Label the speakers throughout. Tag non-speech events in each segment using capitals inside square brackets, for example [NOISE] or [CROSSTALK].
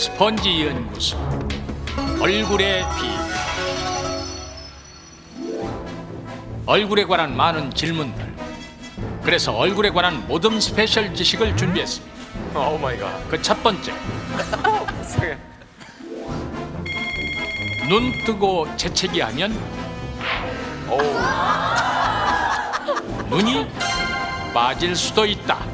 Speaker 1: 스펀지 연구소. 얼굴의 비밀 얼굴에 관한 많은 질문들. 그래서 얼굴에 관한 모든 스페셜 지식을 준비했습니다.
Speaker 2: 오 마이 갓.
Speaker 1: 그 첫 번째. 눈 뜨고 재채기 하면 눈이 빠질 수도 있다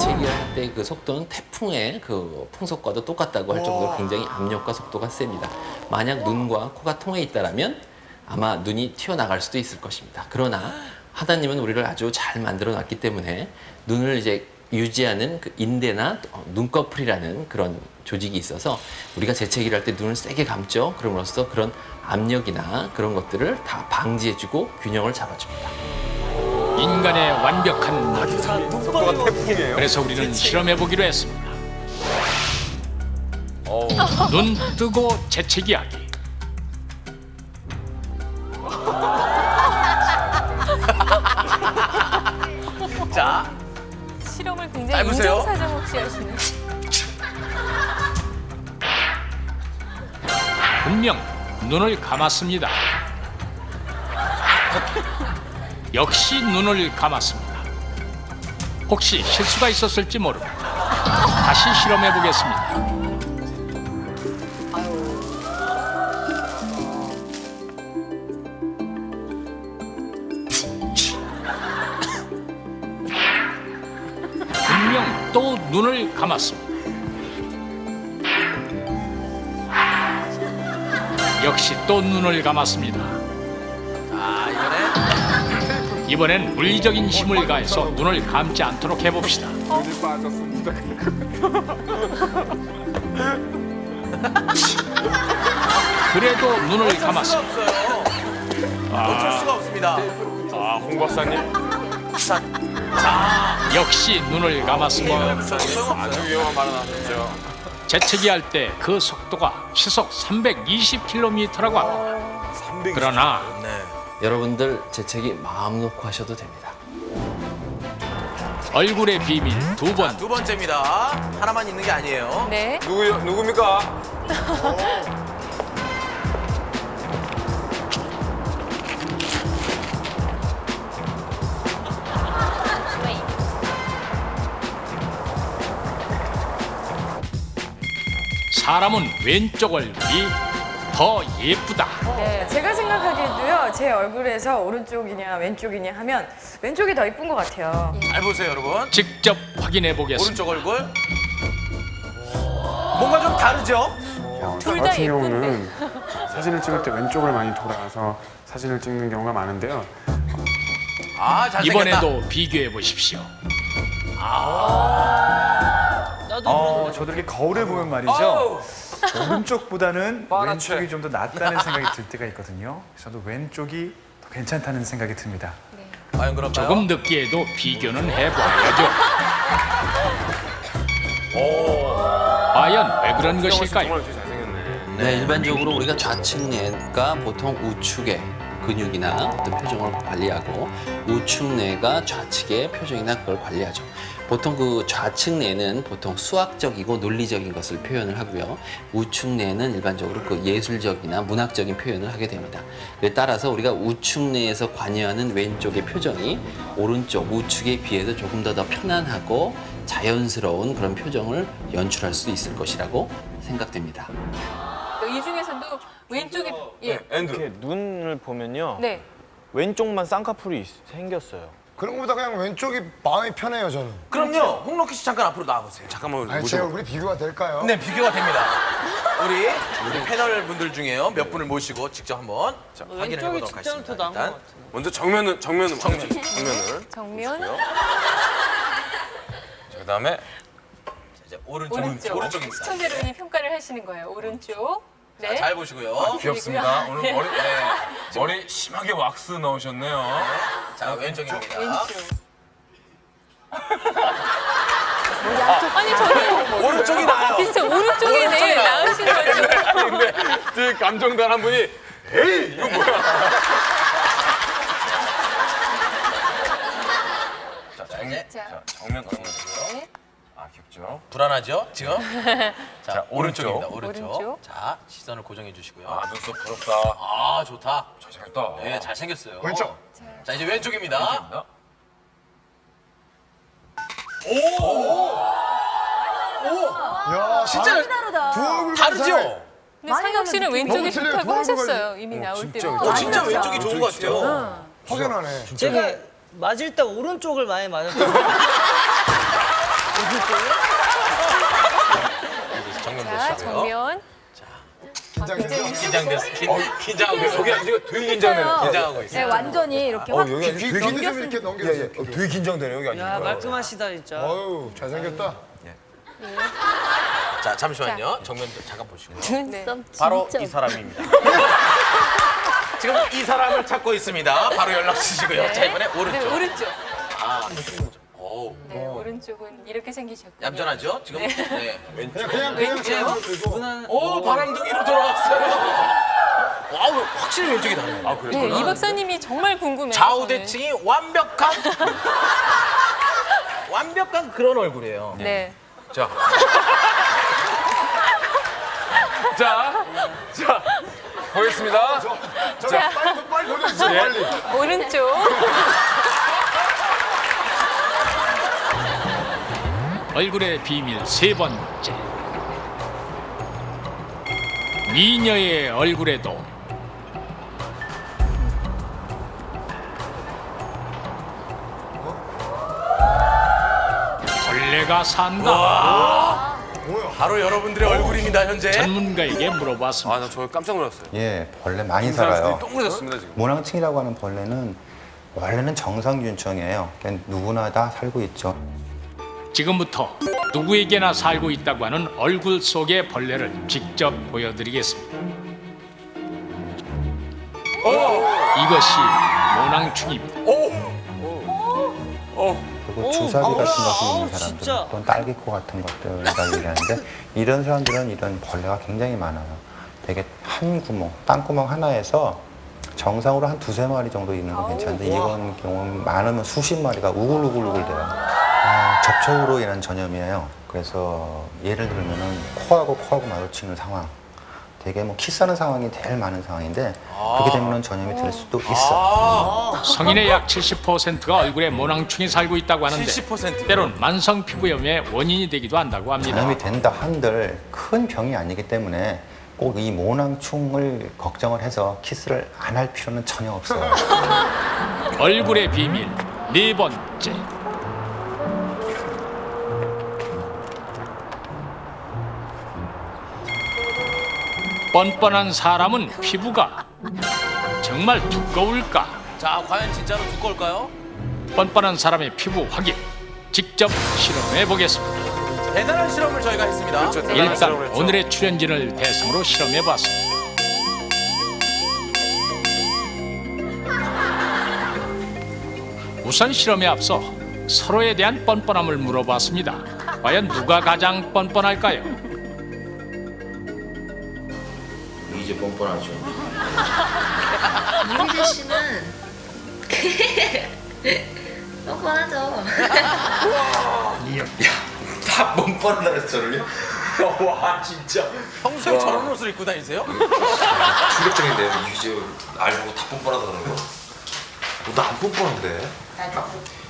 Speaker 3: 재기할 때 그 속도는 태풍의 그 풍속과도 똑같다고 할 정도로 굉장히 압력과 속도가 셉니다. 만약 눈과 코가 통해 있다라면 아마 눈이 튀어나갈 수도 있을 것입니다. 그러나 하나님은 우리를 아주 잘 만들어 놨기 때문에 눈을 이제 유지하는 그 인대나 어, 눈꺼풀이라는 그런 조직이 있어서 우리가 재채기를 할 때 눈을 세게 감죠. 그럼으로써 그런 압력이나 그런 것들을 다 방지해주고 균형을 잡아줍니다.
Speaker 1: 인간의 완벽한 눈
Speaker 2: 속도가 태풍이에요.
Speaker 1: 그래서 우리는 실험해 보기로 했습니다
Speaker 2: 어우.
Speaker 1: 눈 뜨고 재채기하기 [LAUGHS]
Speaker 2: 자,
Speaker 4: 실험을 굉장히
Speaker 2: 짧으세요?
Speaker 4: 인정사정 없이 하시는.
Speaker 1: 분명 눈을 감았습니다. 역시 눈을 감았습니다. 혹시 실수가 있었을지 모릅니다. 다시 실험해 보겠습니다. 분명 또 눈을 감았습니다. 역시 또 눈을 감았습니다.
Speaker 2: 아
Speaker 1: 이번엔 물리적인 힘을 가해서 눈을 감지 않도록 해봅시다.
Speaker 2: 눈이 빠졌습니다.
Speaker 1: 그래도 눈을 감았습니다.
Speaker 2: 어쩔 수가 없습니다.
Speaker 5: 아, 홍 박사님.
Speaker 1: 역시 눈을 감았습니다.
Speaker 5: 아주 위험한 발언 하셨죠.
Speaker 1: 재채기 할 때 그 속도가 시속 320km라고 합니다. 그러나
Speaker 2: 네.
Speaker 3: 여러분들 재채기 마음 놓고 하셔도 됩니다.
Speaker 1: 얼굴의 비밀 두 번.
Speaker 2: 두 번째입니다. 하나만 있는 게 아니에요.
Speaker 4: 네.
Speaker 5: 누구 누굽니까?
Speaker 1: 사람은 왼쪽 얼굴이 더 예쁘다.
Speaker 6: 네, 제가 생각하기에도요, 제 얼굴에서 오른쪽이냐 왼쪽이냐 하면 왼쪽이 더 이쁜 것 같아요.
Speaker 2: 잘 보세요, 여러분.
Speaker 1: 직접 확인해 보겠습니다.
Speaker 2: 오른쪽 얼굴. 뭔가 좀 다르죠?
Speaker 7: 어, 저
Speaker 4: 둘다
Speaker 7: 같은
Speaker 4: 예쁜데.
Speaker 7: 경우는 사진을 찍을 때 왼쪽을 많이 돌아서 사진을 찍는 경우가 많은데요.
Speaker 2: 아, 잘생겼다.
Speaker 1: 이번에도 비교해 보십시오.
Speaker 8: 어, 저도 이렇게 거울을 보면 말이죠.
Speaker 2: 어우,
Speaker 8: 오른쪽보다는
Speaker 5: 뻔하지.
Speaker 8: 왼쪽이 좀 더 낫다는 생각이 들 때가 있거든요. 저도 왼쪽이 더 괜찮다는 생각이 듭니다.
Speaker 2: 과연 그럴까요?
Speaker 1: 조금 늦기에도 비교는 해봐야죠. 과연 왜 그런 것일까요?
Speaker 5: 되게 잘생겼네.
Speaker 3: 네, 일반적으로 우리가 좌측 뇌가 보통 우측의 근육이나 어떤 표정을 관리하고 우측 뇌가 좌측의 표정이나 그걸 관리하죠. 보통 그 좌측 뇌는 보통 수학적이고 논리적인 것을 표현을 하고요. 우측 뇌는 일반적으로 그 예술적이나 문학적인 표현을 하게 됩니다. 따라서 우리가 우측 뇌에서 관여하는 왼쪽의 표정이 오른쪽 우측에 비해서 조금 더 더 편안하고 자연스러운 그런 표정을 연출할 수 있을 것이라고 생각됩니다.
Speaker 4: 이 중에서도 왼쪽이 예.
Speaker 5: 엔드.
Speaker 9: 이렇게 눈을 보면요
Speaker 4: 네.
Speaker 9: 왼쪽만 쌍꺼풀이 있- 생겼어요.
Speaker 10: 그런 것보다 그냥 왼쪽이 마음이 편해요 저는.
Speaker 2: 그럼요. 홍록기 씨 잠깐 앞으로 나와보세요.
Speaker 5: 잠깐만
Speaker 10: 아니. 제 얼굴이 비교가 될까요?
Speaker 2: 네, 비교가 됩니다. 우리, 우리 패널 분들 중에요. 몇 분을 모시고 직접 한번 확인을 해보도록 하겠습니다. 일단
Speaker 5: 먼저 정면은 정면은
Speaker 2: 정면.
Speaker 5: 정면을.
Speaker 4: 정면.
Speaker 5: 자, 그다음에
Speaker 2: 이제 오른쪽,
Speaker 4: 오른쪽.
Speaker 2: 오른쪽입니다.
Speaker 4: 시청자 여러분이 평가를 하시는 거예요. 오른쪽. 네.
Speaker 2: 자, 잘 보시고요.
Speaker 5: 귀엽습니다.
Speaker 4: 그리고요.
Speaker 5: 오늘 머리 네. 머리 심하게 왁스 넣으셨네요.
Speaker 2: 자, 왼쪽입니다.
Speaker 4: 왼쪽. 아니 저는
Speaker 2: 오른쪽이 나요.
Speaker 4: 진짜 오른쪽이 네 나으신 거죠.
Speaker 5: 근데 되게 감정단 한 분이 에이 이거 뭐야?
Speaker 2: 자, 이제
Speaker 4: 자,
Speaker 5: 자, 정면 가는 거고요.
Speaker 4: 네.
Speaker 5: 아. 왼쪽.
Speaker 2: 불안하죠 지금? [LAUGHS] 자,
Speaker 5: 자,
Speaker 2: 오른쪽입니다.
Speaker 5: 오른쪽.
Speaker 2: 오른쪽. 자 시선을 고정해 주시고요.
Speaker 5: 아, 눈썹 부럽다.
Speaker 2: 아 좋다.
Speaker 5: 잘생겼다.
Speaker 2: 네, 잘 생겼어요.
Speaker 10: 왼쪽.
Speaker 2: 자 이제 왼쪽입니다.
Speaker 5: 왼쪽입니다.
Speaker 10: 야,
Speaker 2: 진짜
Speaker 10: 두 얼굴
Speaker 2: 다르죠?
Speaker 4: 근데 상혁 씨는 왼쪽이
Speaker 10: 너무 틀려요.
Speaker 4: 좋다고
Speaker 10: 두 얼굴
Speaker 4: 하셨어요. 이미 나올 때.
Speaker 2: 어, 진짜 왼쪽이 좋은 것 같아요.
Speaker 10: 확연하네.
Speaker 11: 제가 맞을 때 오른쪽을 많이 맞았어요. [LAUGHS]
Speaker 2: 정면
Speaker 4: 자,
Speaker 2: 보시고요.
Speaker 4: 정면. 아,
Speaker 2: 긴장됐어. 긴, 긴장하고 있어.
Speaker 5: 저기 앉으니까 되게 긴장되네.
Speaker 2: 긴장하고
Speaker 6: 네,
Speaker 2: 있어.
Speaker 6: 완전히 이렇게
Speaker 10: 어,
Speaker 6: 확
Speaker 10: 여기 귀, 귀 좀 이렇게 넘겨주세요.
Speaker 5: 되게 긴장되네 여기
Speaker 11: 야 말끔하시다 진짜.
Speaker 10: 어유 잘생겼다.
Speaker 2: 자 잠시만요. 정면 좀 잠깐 보시고요.
Speaker 4: 네.
Speaker 2: 바로 이 사람입니다. [LAUGHS] 지금 이 사람을 찾고 있습니다. 바로 연락 주시고요. 자 이번에
Speaker 4: 네,
Speaker 2: 오른쪽.
Speaker 4: 오른쪽.
Speaker 2: 아, 오,
Speaker 4: 네, 오른쪽은 이렇게 생기셨군요.
Speaker 2: 얌전하죠? 지금 네.
Speaker 10: 그냥 그냥 그냥
Speaker 2: 왼쪽.
Speaker 10: 그냥 들고.
Speaker 2: 오 바람둥이로 돌아왔어요. [LAUGHS] 와우 확실히 왼쪽이 다르네요. 아,
Speaker 4: 네, 이 박사님이 정말 궁금해요.
Speaker 2: 좌우대칭이 완벽한 [LAUGHS] 완벽한 그런 얼굴이에요.
Speaker 4: 네.
Speaker 5: 자. [LAUGHS] 자, 자, 보겠습니다.
Speaker 4: 자,
Speaker 10: 빨리 빨리 돌려주세요. 빨리.
Speaker 4: 오른쪽.
Speaker 1: 얼굴의 비밀 세 번째. 미녀의 얼굴에도 벌레가 산다.
Speaker 2: 바로 여러분들의 얼굴입니다 현재.
Speaker 1: 전문가에게 물어봤습니다.
Speaker 5: 아, 나 저거 깜짝 놀랐어요.
Speaker 12: 예, 벌레 많이 살아요.
Speaker 5: 동그래졌습니다 지금.
Speaker 12: 모낭층이라고 하는 벌레는 원래는 정상균충이에요. 그냥 누구나 다 살고 있죠.
Speaker 1: 지금부터 누구에게나 살고 있다고 하는 얼굴 속의 벌레를 직접 보여드리겠습니다. 이것이 모낭충입니다.
Speaker 12: 그리고 주사기 같은 것이 있는
Speaker 11: 진짜.
Speaker 12: 사람들, 또는 딸기코 같은 것들을 얘기하는데 이런 사람들은 이런 벌레가 굉장히 많아요. 되게 한 구멍, 땅구멍 하나에서 정상으로 한 두세 마리 정도 있는 건 괜찮은데 이건 경우는 많으면 수십 마리가 우글우글우글 돼요. 아, 접촉으로 인한 전염이에요. 그래서 예를 들면은 코하고 코하고 마주치는 상황. 되게 뭐 키스하는 상황이 제일 많은 상황인데 그렇게 되면 전염이 될 수도 있어. 요
Speaker 1: 성인의 약 70%가 얼굴에 모낭충이 살고 있다고 하는데
Speaker 2: 70%.
Speaker 1: 때론 만성 피부염의 원인이 되기도 한다고 합니다.
Speaker 12: 전염이 된다 한들 큰 병이 아니기 때문에 꼭 이 모낭충을 걱정을 해서 키스를 안 할 필요는 전혀 없어요.
Speaker 1: 얼굴의 비밀 네 번째. 뻔뻔한 사람은 피부가 정말 두꺼울까?
Speaker 2: 자 과연 진짜로 두꺼울까요?
Speaker 1: 뻔뻔한 사람의 피부 확인 직접 실험해 보겠습니다.
Speaker 2: 대단한 실험을 저희가 했습니다.
Speaker 5: 그렇죠. 대단한
Speaker 1: 일단
Speaker 5: 실험을 했죠.
Speaker 1: 오늘의 출연진을 대상으로 실험해 봤습니다. 우선 실험에 앞서 서로에 대한 뻔뻔함을 물어봤습니다. 과연 누가 가장 뻔뻔할까요?
Speaker 2: 이제 뻔뻔하죠.
Speaker 13: 이휘재 씨는 [LAUGHS] 뻔뻔하죠.
Speaker 2: 다 뻔뻔하다 그랬잖아요. 와 진짜. 평소에 저런 옷을 입고 다니세요?
Speaker 14: 충격적인데요. 이휘재 알고 다 뻔뻔하다는 거. 나안 뻔뻔한데.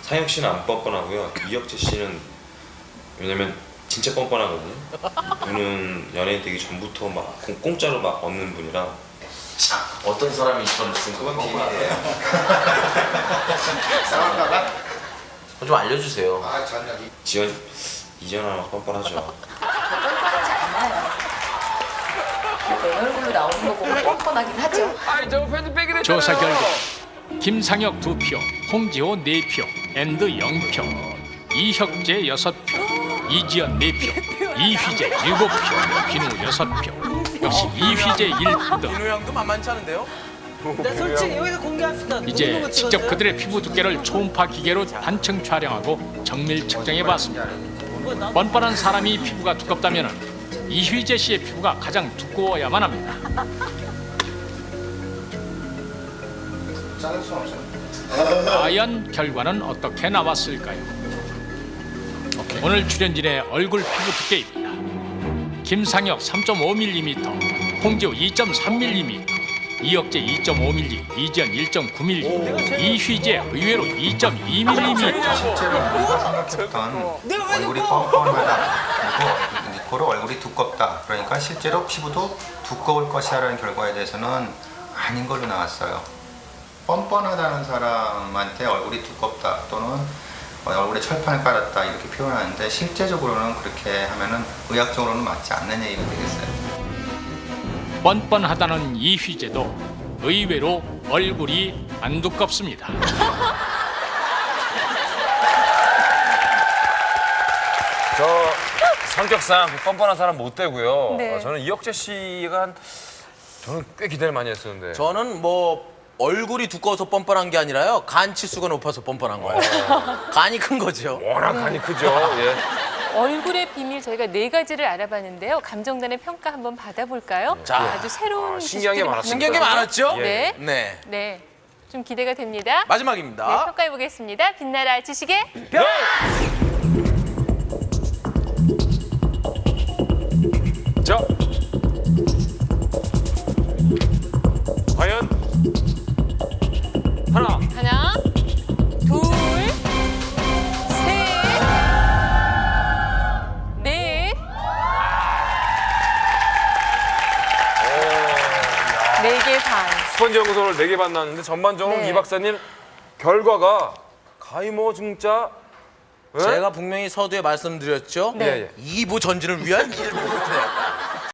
Speaker 14: 상혁 씨는 안 뻔뻔하고요. 이혁재 씨는 왜냐면 진짜 뻔뻔하거든요. 그는 연예인 되기 전부터 막 공- 공짜로 막 얻는 분이라.
Speaker 2: 자 어떤 사람이 저를 쓴
Speaker 14: 그건 비밀이에요. [LAUGHS]
Speaker 2: 좀 알려주세요.
Speaker 14: 지연 이전하면 뻔뻔하죠.
Speaker 13: 뻔뻔하지 않아요. 내 얼굴로 나오는 거 보고 뻔뻔하긴 하죠.
Speaker 5: 아이, 저거 편집백이래.
Speaker 1: 조사 결과 김상혁 2표, 홍지호 4표, 앤드 0표, 이혁재 6표, 이지연 4표, [LAUGHS] 이휘재 7표, 비누 6표. 역시 이휘재 1등.
Speaker 2: 민호 형도 만만치 않은데요?
Speaker 11: 나 솔직히 여기서 공개합시다.
Speaker 1: 이제 직접
Speaker 11: 찍었어요?
Speaker 1: 그들의 피부 두께를 초음파 기계로 단층 촬영하고 정밀 측정해 봤습니다.
Speaker 11: 뭐, 나-
Speaker 1: 뻔뻔한 사람이 피부가 두껍다면 이휘재 씨의 피부가 가장 두꺼워야만 합니다. 과연 결과는 어떻게 나왔을까요? 오늘 출연진의 얼굴 피부 두께입니다. 김상혁 3.5mm, 홍지호 2.3mm, 이혁재 2.5mm, 이지연 1.9mm, 이휘재 의외로 2.2mm.
Speaker 12: 실제로 우리가 생각했던 얼굴이 뻔뻔하다 그리고 니코로 얼굴이 두껍다 그러니까 실제로 피부도 두꺼울 것이라는 결과에 대해서는 아닌 걸로 나왔어요 뻔뻔하다는 사람한테 얼굴이 두껍다 또는 얼굴에 철판을 깔았다 이렇게 표현하는데 실제적으로는 그렇게 하면은 의학적으로는 맞지 않는 얘기가 되겠어요
Speaker 1: 뻔뻔하다는 이휘재도 의외로 얼굴이 안 두껍습니다. [LAUGHS]
Speaker 5: 저 성격상 뻔뻔한 사람 못 되고요.
Speaker 4: 네.
Speaker 5: 어, 저는 이혁재 씨가 한 저는 꽤 기대를 많이 했었는데.
Speaker 2: 저는 뭐 얼굴이 두꺼워서 뻔뻔한 게 아니라요. 간 치수가 높아서 뻔뻔한 거예요. 간이 큰 거죠.
Speaker 5: 워낙 간이 크죠. 예.
Speaker 4: 얼굴의 비밀 저희가 네 가지를 알아봤는데요. 감정단의 평가 한번 받아볼까요?
Speaker 2: 자,
Speaker 4: 아주 새로운
Speaker 5: 아, 신기한 게
Speaker 4: 지식들이
Speaker 5: 많았습니다.
Speaker 2: 신기한 게 많았죠?
Speaker 4: 네.
Speaker 2: 네.
Speaker 4: 네. 좀 기대가 됩니다. 네,
Speaker 2: 마지막입니다.
Speaker 4: 평가해 보겠습니다. 빛나라 지식의
Speaker 5: 자,
Speaker 4: 반.
Speaker 5: 스펀지 연구소를 4개 만났는데 전반적으로
Speaker 4: 네.
Speaker 5: 이 박사님 결과가 가히 뭐 진짜 예?
Speaker 2: 제가 분명히 서두에 말씀드렸죠.
Speaker 4: 네.
Speaker 5: 예, 예.
Speaker 2: 2부 전진을 위한 일부